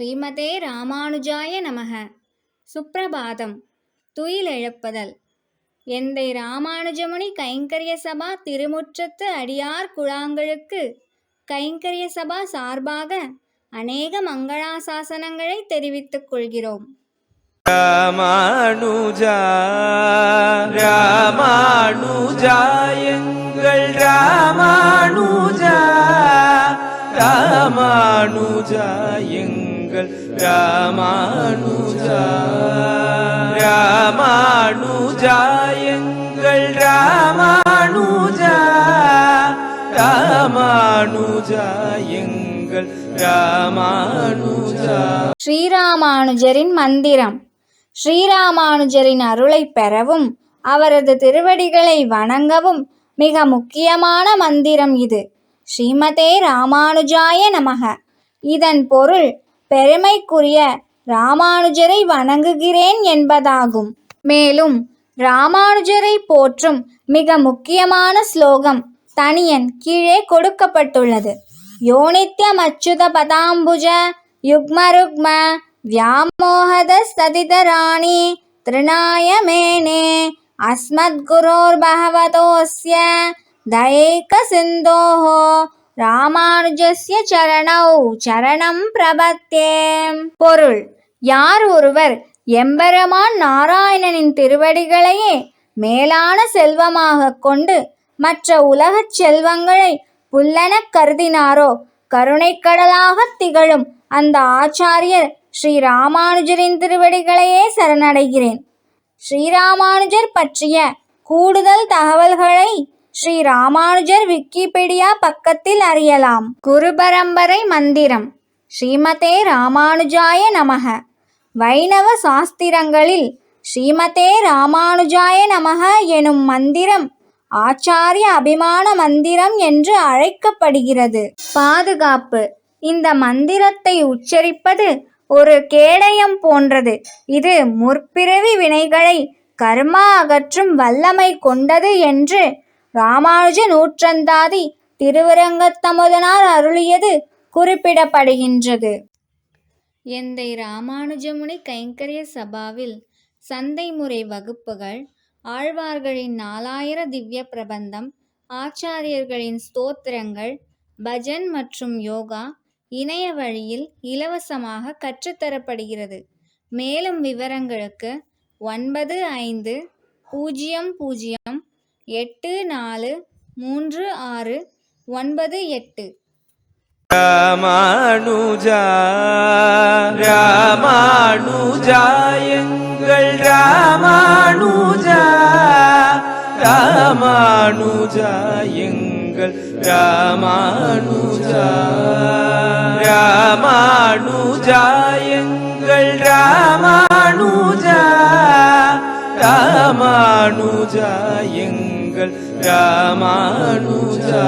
ஸ்ரீமதே ராமானுஜாய நமக. சுப்பிரபாதம். துயிலெழுப்புதல் எந்தை ராமானுஜமுனி கைங்கரிய சபா திருமுற்றத்து அடியார் குழாங்களுக்கு கைங்கரிய சபா சார்பாக அநேக மங்களாசாசனங்களை தெரிவித்துக் கொள்கிறோம். ராமானுஜா ராமானுஜா எங்கள் ராமானுஜா ராமானுஜா எங்கள் ராமானுஜா ராமானுஜா எங்கள் ராமானுஜா ராமானுஜா எங்கள் ராமானுஜா. ஸ்ரீராமானுஜரின் மந்திரம். ஸ்ரீராமானுஜரின் அருளைப் பெறவும் அவரது திருவடிகளை வணங்கவும் மிக முக்கியமான மந்திரம் இது. ஸ்ரீமதே ராமானுஜாய நமக. இதன் பொருள் பெருமைக்குரிய ராமானுஜரை வணங்குகிறேன் என்பதாகும். மேலும் ராமானுஜரை போற்றும் மிக முக்கியமான ஸ்லோகம் தனியன் கீழே கொடுக்கப்பட்டுள்ளது. யோனித்யம் அச்சுத பதாம்புஜ யுக்மருக்ம வியாமோகத ஸ்ததிதராணி திருநாய அஸ்மத்குரோர் பகவதோஸ்ய தயைக சிந்தோஹோ ராமானுஜஸ்ய சரணௌ சரணம் பிரபத்தே. பொருள் யார் ஒருவர் எம்பெருமான் நாராயணனின் திருவடிகளையே மேலான செல்வமாகக் கொண்டு மற்ற உலகச் செல்வங்களை புல்லெனக் கருதினாரோ கருணைக்கடலாகத் திகழும் அந்த ஆச்சாரியர் ஸ்ரீ ராமானுஜரின் திருவடிகளையே சரணடைகிறேன். ஸ்ரீராமானுஜர் பற்றிய கூடுதல் தகவல்களை ஸ்ரீ ராமானுஜர் விக்கிபீடியா பக்கத்தில் அறியலாம். குரு பரம்பரை மந்திரம். ஸ்ரீமதே ராமானுஜாய நமக. வைணவ சாஸ்திரங்களில் ஸ்ரீமதே ராமானுஜாய நமக எனும் மந்திரம் ஆச்சாரிய அபிமான மந்திரம் என்று அழைக்கப்படுகிறது. பாதுகாப்பு. இந்த மந்திரத்தை உச்சரிப்பது ஒரு கேடயம் போன்றது. இது முற்பிறவி வினைகளை கர்மா அகற்றும் வல்லமை கொண்டது என்று ராமானுஜ நூற்றந்தாதி திருவரங்கத்தமுதனார் அருளியது குறிப்பிடப்படுகின்றது. எந்தை ராமானுஜமுனி கைங்கரிய சபாவில் சந்தை முறை வகுப்புகள் ஆழ்வார்களின் நாலாயிர திவ்ய பிரபந்தம் ஆச்சாரியர்களின் ஸ்தோத்திரங்கள் பஜன் மற்றும் யோகா இணைய வழியில் இலவசமாக கற்றுத்தரப்படுகிறது. மேலும் விவரங்களுக்கு ஒன்பது ஐந்து பூஜ்ஜியம் பூஜ்ஜியம் எட்டு நாலு மூன்று ஆறு ஒன்பது எட்டு. ராமானுஜா ராமானுஜா எங்கள் ராமானுஜா ராமானுஜா எங்கள் ராமானுஜா ராமானுஜா எங்கள் ராமானுஜா ராமானுஜா எங்கள் ராமானுஜா